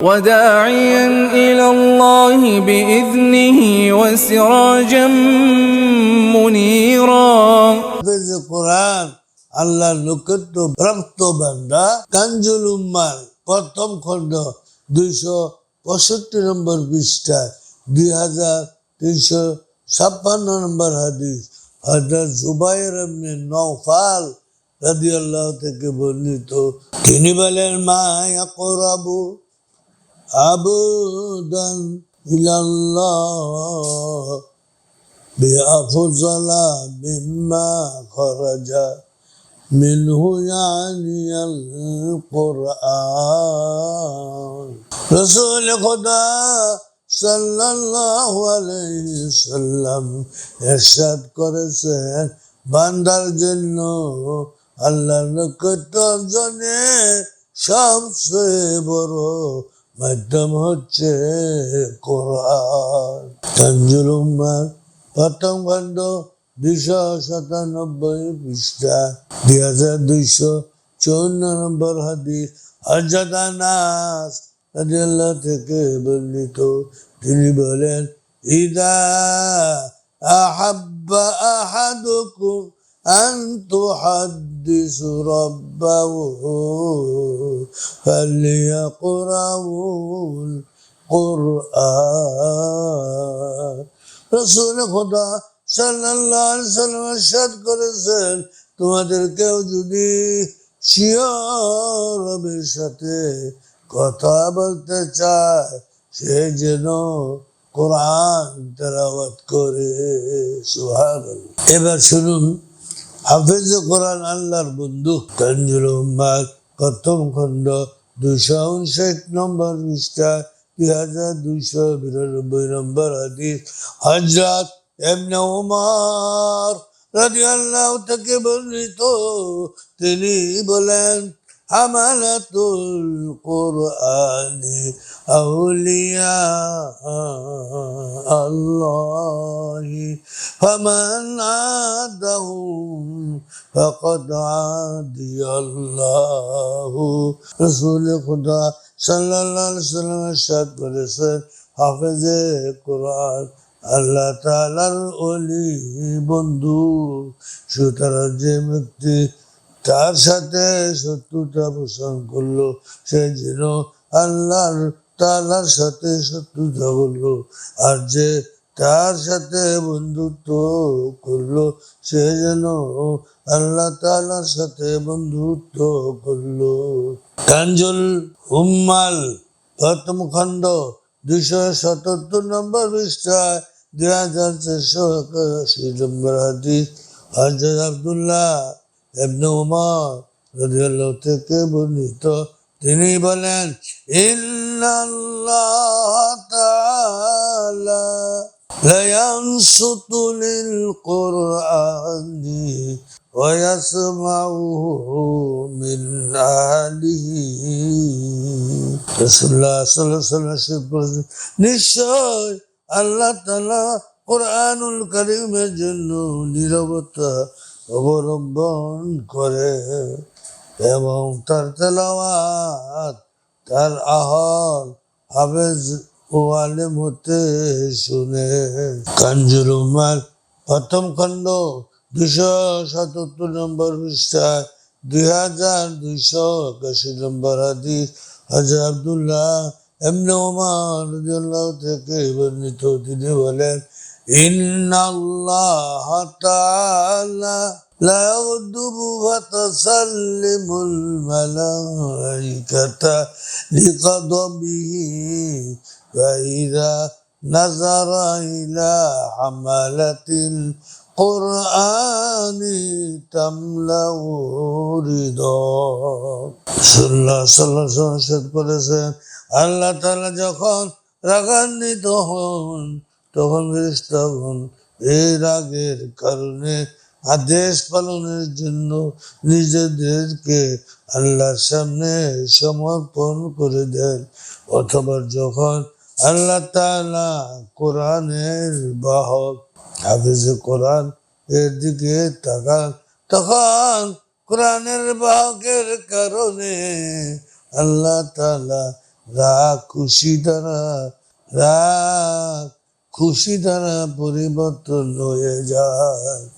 وداعيا إلى الله بإذنه وسراجا منيرا হাফেজ কোরআন আল্লাহ নক্ষত্র প্রাপ্ত বান্দা কাঞ্জুল উম্মার প্রথম খণ্ড দুইশো পঁয়ষট্টি নম্বর পৃষ্ঠা দুই হাজার তিনশো ছাপ্পান্ন নম্বর হাদিস হজরত জুবাইর এমনি নৌফাল রাদি আল্লাহ থেকে বর্ণিত তিনি বলেন মা ইয়াকরাবু আবুদান ইলাল্লাহ بأفضل مما خرج منه يعني القرآن رسول خدا সাল্লাল্লাহু আলাইহি সাল্লাম ইরশাদ করেছেন বান্দার জন্য আল্লাহ নিকট অর্জনে সবচেয়ে বড় মাধ্যম হচ্ছে কোরআন উম্মার প্রথম খণ্ড দুইশো সাতানব্বই পৃষ্ঠা দুই হাজার দুইশো চৌন্ন নম্বর হাদিস হজরত আনাস থেকে বর্ণিত তিনি বলেন ইদা আহাব্বা আহাদুকুম أن تحدث ربه فليقرأوا القرآن রসুল খোদা সাল্লাহ সাল্লাম সাদ করেছেন তোমাদের কেউ যদি শিয়রবের সাথে কথা বলতে চায় সে যেন কোরআন তেলাওয়াত করে সুহান এবার শুনুন হাফেজ কোরআন আল্লাহর বন্ধু। তানজুল উম্মাদ প্রথম খণ্ড দুশো উনষাট নম্বর পৃষ্ঠা, দুই হাজার দুইশো বিরানব্বই নম্বর হাদিস। হজরত এমনে উমার রাজি আল্লাহ থেকে বর্ণিত। তিনি বলেন হামালাতুল কোরআনি আউলিয়া আল্লাহি ফামান আদাহুম فقد عادي الله رسول خدا সাল্লাল্লাহু আলাইহি সাল্লাম ইরশাদ করেছেন হাফেজে কোরআন আল্লাহ তাআলার ওলি বন্ধু সুতরাং যে ব্যক্তি তার সাথে শত্রুতা পোষণ করল, সে যেন আল্লাহর তালার সাথে শত্রুতা করল, আর যে তার সাথে বন্ধুত্ব করল, সে যেন আল্লাহ তালার সাথে বন্ধুত্ব করল। কাঞ্জল উম্মাল প্রথম খণ্ড দুশো সতাত্তর নম্বর পৃষ্ঠায় দুই হাজার চারশো একাশি নম্বর হাদিস হজরত আবদুল্লাহ এবনে উমর রাদিয়াল্লাহু থেকে বর্ণিত তিনি বলেন ইন্নাল্লাহ তাআলা لا ينصت للقرآن ويسمعه من أهله رسول الله صلى الله عليه وسلم নিশ্চয় আল্লাহ তালা কোরআনুল করিমের জন্য নিরবতা অবলম্বন করে এবং তার তেলাওয়াত, তার আহর হাফেজ ও আলেম হতে শুনে। কাঞ্জুল উমার প্রথম খণ্ড দুশো সাতাত্তর নম্বর পৃষ্ঠায়, দুই হাজার দুইশো একাশি নম্বর হাদিস হাজার আবদুল্লাহ এমনি ওমার থেকে বর্ণিত। তিনি বলেন ইন্নাল্লাহ তাআলা لا يغضب فتسلم الملائكة لغضبه فإذا نظر إلى حملة القرآن تملأ رضا সাল্লাহ সাল্লাহ সাল্লাহ করেছেন আল্লাহ তাআলা যখন রাগান্বিত হন তখন তখন এই রাগের কারণে আদেশ পালনের জন্য নিজেদেরকে আল্লাহর সামনে সমর্পণ করে দেন। অথবা যখন আল্লাহ তালা কোরআনের বাহক, হাফিজে কোরআন এর দিকে তাকান, তখন কোরআনের বাহকের কারণে আল্লাহ তালা রাগ, খুশি দ্বারা রাগ খুশি দ্বারা পরিবর্তন হয়ে যায়।